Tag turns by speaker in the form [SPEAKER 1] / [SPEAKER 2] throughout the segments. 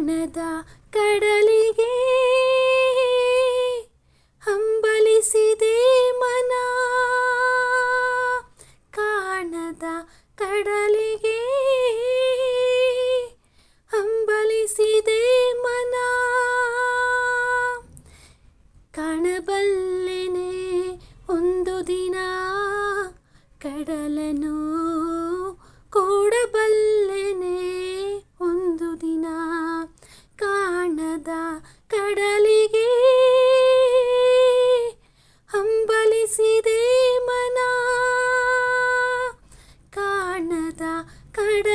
[SPEAKER 1] ಕಾಣದ ಕಡಲಿಗೆ ಹಂಬಲಿಸಿದೆ ಮನ. ಕಾಣದ ಕಡಲಿಗೆ ಹಂಬಲಿಸಿದೆ ಮನ. ಕಾಣಬಲ್ಲೆನೆ ಒಂದು ದಿನ ಕಡಲನು ಕೂಡಬಲ್ಲೆನೆ ಕಾಣದ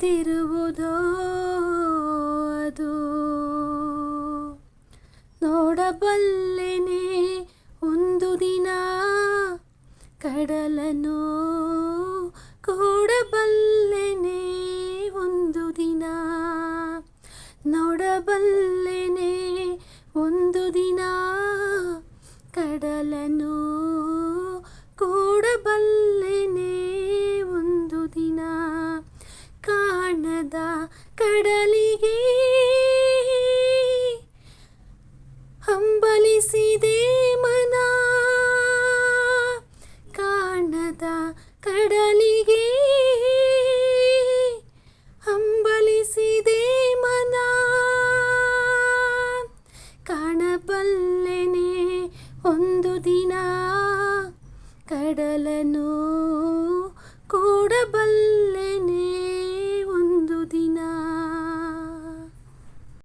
[SPEAKER 1] ಎಂತಿರುವುದೋ ಅದು? ನೋಡಬಲ್ಲೆನೆ ಒಂದು ದಿನ ಕಡಲನು? ಕೂಡಬಲ್ಲೆನೆ ಒಂದು ದಿನ ನೋಡಬಲ್ಲೆನೆ ಒಂದು ದಿನ ಕಡಲನು? ಹಂಬಲಿಸಿದೆ ಮನ. ಕಾಣದ ಕಡಲಿಗೆ ಹಂಬಲಿಸಿದೆ ಮನ. ಕಾಣಬಲ್ಲೆನೆ ಒಂದು ದಿನ. ಕಡಲನು ಕೂಡಬಲ್ಲೆನೆ